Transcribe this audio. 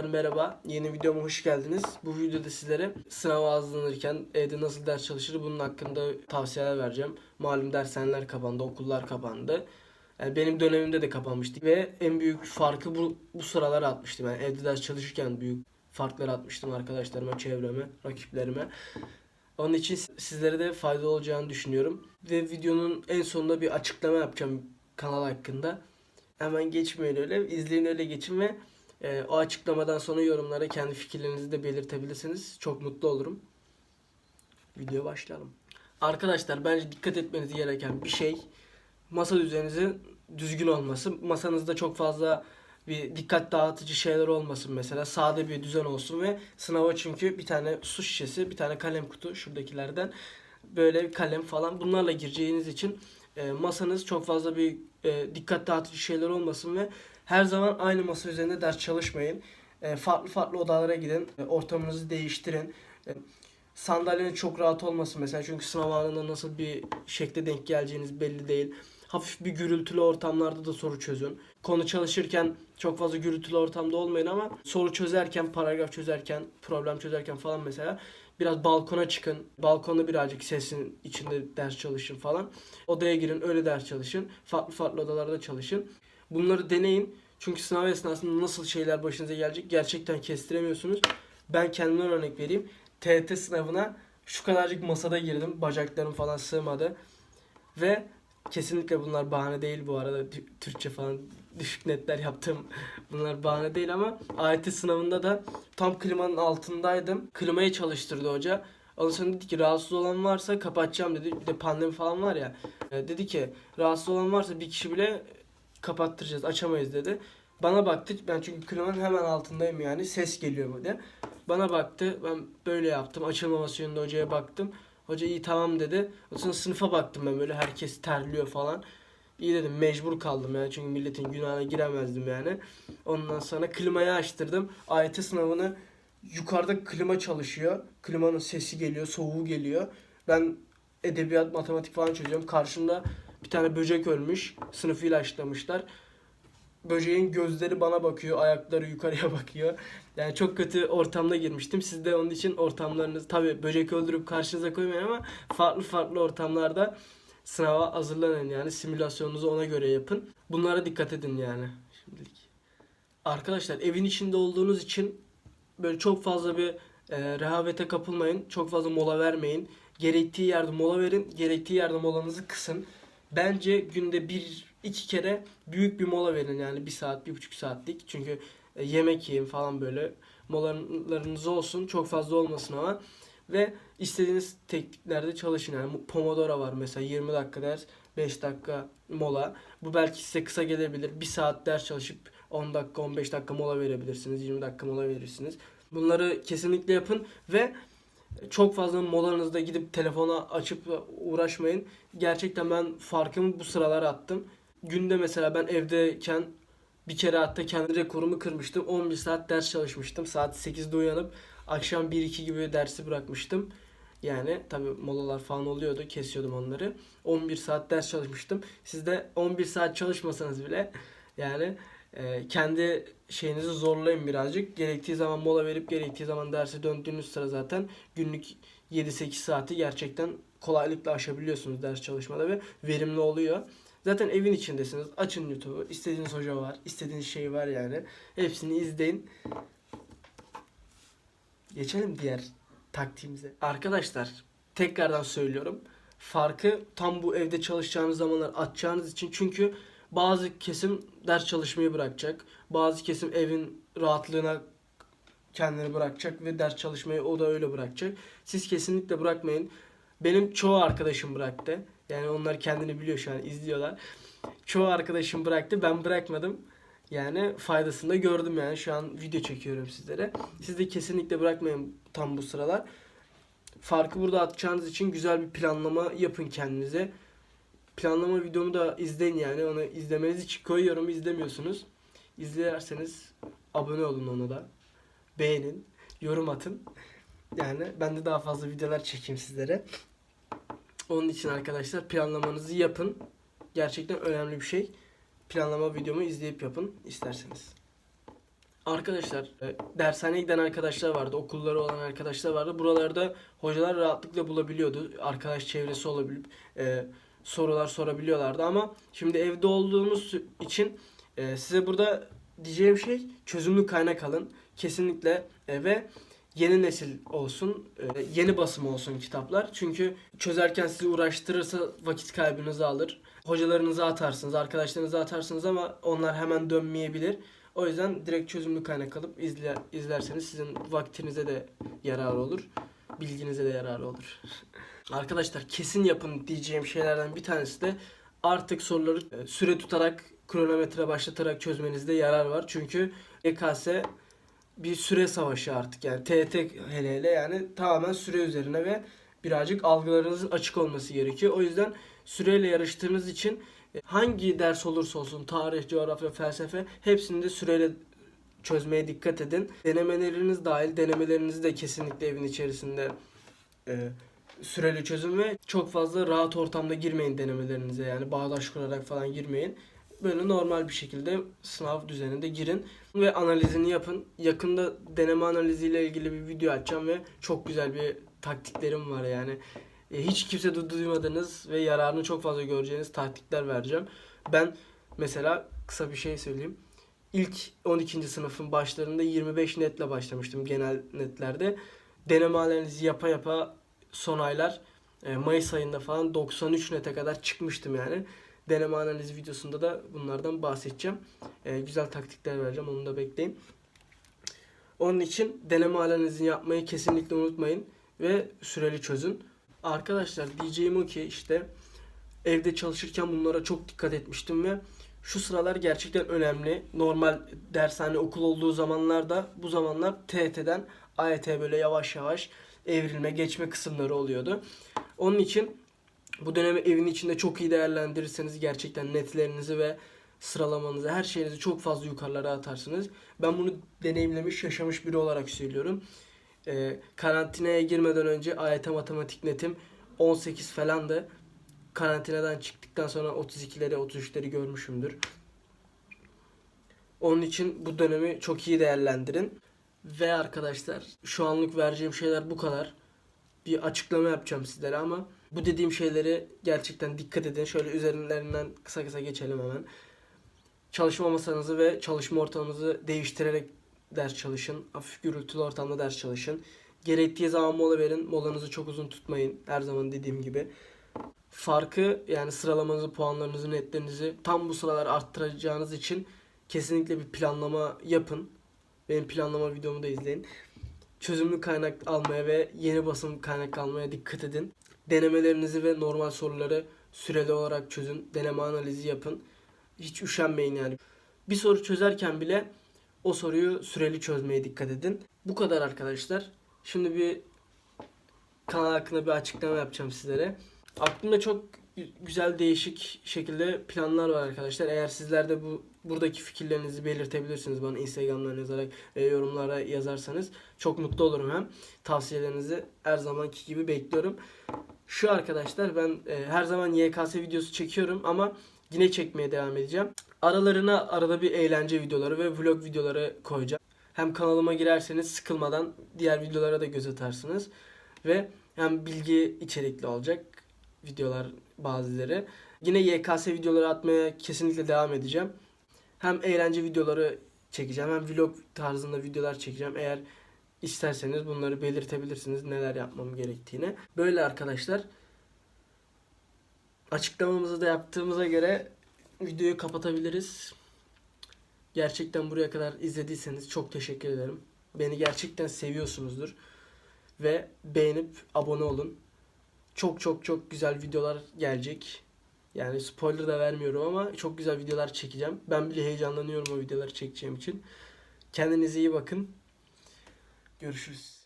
Arkadaşlar merhaba. Yeni videoma hoş geldiniz. Bu videoda sizlere sınava hazırlanırken evde nasıl ders çalışır bunun hakkında tavsiyeler vereceğim. Malum dershaneler kapandı, okullar kapandı. Yani benim dönemimde de kapanmıştı ve en büyük farkı bu, bu sıralara atmıştım. Yani evde ders çalışırken büyük farklar atmıştım arkadaşlarıma, çevreme, rakiplerime. Onun için sizlere de faydalı olacağını düşünüyorum. Ve videonun en sonunda bir açıklama yapacağım kanal hakkında. Hemen geçmeyin öyle. İzleyin öyle geçin ve e, o açıklamadan sonra yorumlara kendi fikirlerinizi de belirtebilirsiniz. Çok mutlu olurum. Video başlayalım. Arkadaşlar bence dikkat etmeniz gereken bir şey masa düzeninizin düzgün olması. Masanızda çok fazla bir dikkat dağıtıcı şeyler olmasın mesela. Sade bir düzen olsun ve sınava çünkü bir tane su şişesi, bir tane kalem kutu şuradakilerden böyle bir kalem falan bunlarla gireceğiniz için e, masanız çok fazla bir e, dikkat dağıtıcı şeyler olmasın ve her zaman aynı masa üzerinde ders çalışmayın. E, farklı farklı odalara gidin. E, ortamınızı değiştirin. E, sandalyeniz çok rahat olmasın mesela çünkü sınav anında nasıl bir şekle denk geleceğiniz belli değil. Hafif bir gürültülü ortamlarda da soru çözün. Konu çalışırken çok fazla gürültülü ortamda olmayın ama soru çözerken, paragraf çözerken, problem çözerken falan mesela biraz balkona çıkın. Balkonda birazcık sesin içinde ders çalışın falan. Odaya girin, öyle ders çalışın. Farklı farklı odalarda çalışın. Bunları deneyin. Çünkü sınav esnasında nasıl şeyler başınıza gelecek gerçekten kestiremiyorsunuz. Ben kendimden örnek vereyim. TET sınavına şu kadarcık masada girdim. Bacaklarım falan sığmadı. Ve kesinlikle bunlar bahane değil bu arada. Tü- Türkçe falan düşük netler yaptım. Bunlar bahane değil ama AYT sınavında da tam klimanın altındaydım. Klimayı çalıştırdı hoca. Ondan sonra dedi ki rahatsız olan varsa kapatacağım dedi. Bir de pandemi falan var ya. E, dedi ki rahatsız olan varsa bir kişi bile kapattıracağız açamayız dedi. Bana baktı ben çünkü klimanın hemen altındayım yani ses geliyor böyle. Bana baktı ben böyle yaptım açılmaması yönünde hocaya baktım. Hoca iyi tamam dedi. Sonra sınıfa baktım ben böyle herkes terliyor falan. İyi dedim mecbur kaldım yani çünkü milletin günahına giremezdim yani. Ondan sonra klimayı açtırdım. AYT sınavını yukarıda klima çalışıyor. Klimanın sesi geliyor, soğuğu geliyor. Ben edebiyat, matematik falan çözüyorum. Karşımda bir tane böcek ölmüş. Sınıfı ilaçlamışlar. Böceğin gözleri bana bakıyor, ayakları yukarıya bakıyor. Yani çok kötü ortamda girmiştim. Siz de onun için ortamlarınız tabi böcek öldürüp karşınıza koymayın ama farklı farklı ortamlarda sınava hazırlanın yani simülasyonunuzu ona göre yapın. Bunlara dikkat edin yani şimdilik. Arkadaşlar evin içinde olduğunuz için böyle çok fazla bir e, rehavete kapılmayın. Çok fazla mola vermeyin. Gerektiği yerde mola verin. Gerektiği yerde molanızı kısın. Bence günde bir iki kere büyük bir mola verin yani bir saat bir buçuk saatlik. Çünkü e, yemek yiyin falan böyle molalarınız olsun. Çok fazla olmasın ama. Ve istediğiniz tekniklerde çalışın. Yani Pomodoro var mesela 20 dakika ders 5 dakika mola. Bu belki size kısa gelebilir. Bir saat ders çalışıp 10 dakika 15 dakika mola verebilirsiniz. 20 dakika mola verirsiniz. Bunları kesinlikle yapın ve çok fazla molanızda gidip telefona açıp uğraşmayın. Gerçekten ben farkımı bu sıralar attım. Günde mesela ben evdeyken bir kere hatta kendi rekorumu kırmıştım. 11 saat ders çalışmıştım. Saat 8'de uyanıp akşam 1-2 gibi dersi bırakmıştım. Yani tabi molalar falan oluyordu. Kesiyordum onları. 11 saat ders çalışmıştım. Siz de 11 saat çalışmasanız bile yani e, kendi şeyinizi zorlayın birazcık. Gerektiği zaman mola verip gerektiği zaman derse döndüğünüz sıra zaten günlük 7-8 saati gerçekten kolaylıkla aşabiliyorsunuz ders çalışmada ve verimli oluyor. Zaten evin içindesiniz. Açın YouTube'u. İstediğiniz hoca var. istediğiniz şey var yani. Hepsini izleyin. Geçelim diğer taktiğimize. Arkadaşlar tekrardan söylüyorum. Farkı tam bu evde çalışacağınız zamanlar atacağınız için çünkü bazı kesim ders çalışmayı bırakacak. Bazı kesim evin rahatlığına kendini bırakacak ve ders çalışmayı o da öyle bırakacak. Siz kesinlikle bırakmayın. Benim çoğu arkadaşım bıraktı. Yani onlar kendini biliyor şu an izliyorlar. Çoğu arkadaşım bıraktı. Ben bırakmadım. Yani faydasını da gördüm yani. Şu an video çekiyorum sizlere. Siz de kesinlikle bırakmayın tam bu sıralar. Farkı burada atacağınız için güzel bir planlama yapın kendinize. Planlama videomu da izleyin yani. Onu izlemenizi için koyuyorum. izlemiyorsunuz. İzlerseniz abone olun ona da. Beğenin. Yorum atın. Yani ben de daha fazla videolar çekeyim sizlere. Onun için arkadaşlar planlamanızı yapın. Gerçekten önemli bir şey. Planlama videomu izleyip yapın isterseniz. Arkadaşlar e, dershaneye giden arkadaşlar vardı, okulları olan arkadaşlar vardı. Buralarda hocalar rahatlıkla bulabiliyordu. Arkadaş çevresi olabilip e, sorular sorabiliyorlardı ama şimdi evde olduğumuz için e, size burada diyeceğim şey çözümlü kaynak alın. Kesinlikle e, ve yeni nesil olsun, e, yeni basım olsun kitaplar. Çünkü çözerken sizi uğraştırırsa vakit kaybınızı alır. Hocalarınıza atarsınız, arkadaşlarınıza atarsınız ama onlar hemen dönmeyebilir. O yüzden direkt çözümlü kaynak alıp izler, izlerseniz sizin vaktinize de yararı olur. Bilginize de yararı olur. Arkadaşlar kesin yapın diyeceğim şeylerden bir tanesi de artık soruları e, süre tutarak kronometre başlatarak çözmenizde yarar var. Çünkü EKS bir süre savaşı artık yani TET hele hele yani tamamen süre üzerine ve birazcık algılarınızın açık olması gerekiyor. O yüzden süreyle yarıştığınız için e, hangi ders olursa olsun tarih, coğrafya, felsefe hepsini de süreyle çözmeye dikkat edin. Denemeleriniz dahil denemelerinizi de kesinlikle evin içerisinde e, süreli çözün ve çok fazla rahat ortamda girmeyin denemelerinize yani bağdaş kurarak falan girmeyin. Böyle normal bir şekilde sınav düzeninde girin ve analizini yapın. Yakında deneme analiziyle ilgili bir video açacağım ve çok güzel bir taktiklerim var yani. E, Hiç kimse du- duymadığınız ve yararını çok fazla göreceğiniz taktikler vereceğim. Ben mesela kısa bir şey söyleyeyim. İlk 12. sınıfın başlarında 25 netle başlamıştım genel netlerde. Deneme analizi yapa yapa son aylar e, Mayıs ayında falan 93 nete kadar çıkmıştım yani. Deneme analizi videosunda da bunlardan bahsedeceğim. E, güzel taktikler vereceğim onu da bekleyin. Onun için deneme analizini yapmayı kesinlikle unutmayın ve süreli çözün. Arkadaşlar diyeceğim o ki işte evde çalışırken bunlara çok dikkat etmiştim ve şu sıralar gerçekten önemli. Normal dershane okul olduğu zamanlarda bu zamanlar TET'den AYT böyle yavaş yavaş evrilme geçme kısımları oluyordu. Onun için bu dönemi evin içinde çok iyi değerlendirirseniz gerçekten netlerinizi ve sıralamanızı her şeyinizi çok fazla yukarılara atarsınız. Ben bunu deneyimlemiş yaşamış biri olarak söylüyorum. Ee, karantinaya girmeden önce AYT matematik netim 18 falandı. Karantinadan çıktıktan sonra 32'leri 33'leri görmüşümdür. Onun için bu dönemi çok iyi değerlendirin. Ve arkadaşlar şu anlık vereceğim şeyler bu kadar. Bir açıklama yapacağım sizlere ama bu dediğim şeyleri gerçekten dikkat edin. Şöyle üzerinden kısa kısa geçelim hemen. Çalışma masanızı ve çalışma ortamınızı değiştirerek ders çalışın. Hafif gürültülü ortamda ders çalışın. Gerektiği zaman mola verin. Molanızı çok uzun tutmayın. Her zaman dediğim gibi. Farkı yani sıralamanızı, puanlarınızı, netlerinizi tam bu sıralar arttıracağınız için kesinlikle bir planlama yapın. Benim planlama videomu da izleyin. Çözümlü kaynak almaya ve yeni basım kaynak almaya dikkat edin. Denemelerinizi ve normal soruları süreli olarak çözün. Deneme analizi yapın. Hiç üşenmeyin yani. Bir soru çözerken bile o soruyu süreli çözmeye dikkat edin. Bu kadar arkadaşlar. Şimdi bir kanal hakkında bir açıklama yapacağım sizlere. Aklımda çok güzel değişik şekilde planlar var arkadaşlar. Eğer sizler de bu buradaki fikirlerinizi belirtebilirsiniz bana Instagram'dan yazarak e, yorumlara yazarsanız çok mutlu olurum hem. Tavsiyelerinizi her zamanki gibi bekliyorum. Şu arkadaşlar ben e, her zaman YKS videosu çekiyorum ama yine çekmeye devam edeceğim. Aralarına arada bir eğlence videoları ve vlog videoları koyacağım. Hem kanalıma girerseniz sıkılmadan diğer videolara da göz atarsınız. Ve hem bilgi içerikli olacak videolar bazıları. Yine YKS videoları atmaya kesinlikle devam edeceğim. Hem eğlence videoları çekeceğim hem vlog tarzında videolar çekeceğim. Eğer isterseniz bunları belirtebilirsiniz neler yapmam gerektiğini. Böyle arkadaşlar. Açıklamamızı da yaptığımıza göre videoyu kapatabiliriz. Gerçekten buraya kadar izlediyseniz çok teşekkür ederim. Beni gerçekten seviyorsunuzdur. Ve beğenip abone olun. Çok çok çok güzel videolar gelecek. Yani spoiler da vermiyorum ama çok güzel videolar çekeceğim. Ben bile heyecanlanıyorum o videoları çekeceğim için. Kendinize iyi bakın. Görüşürüz.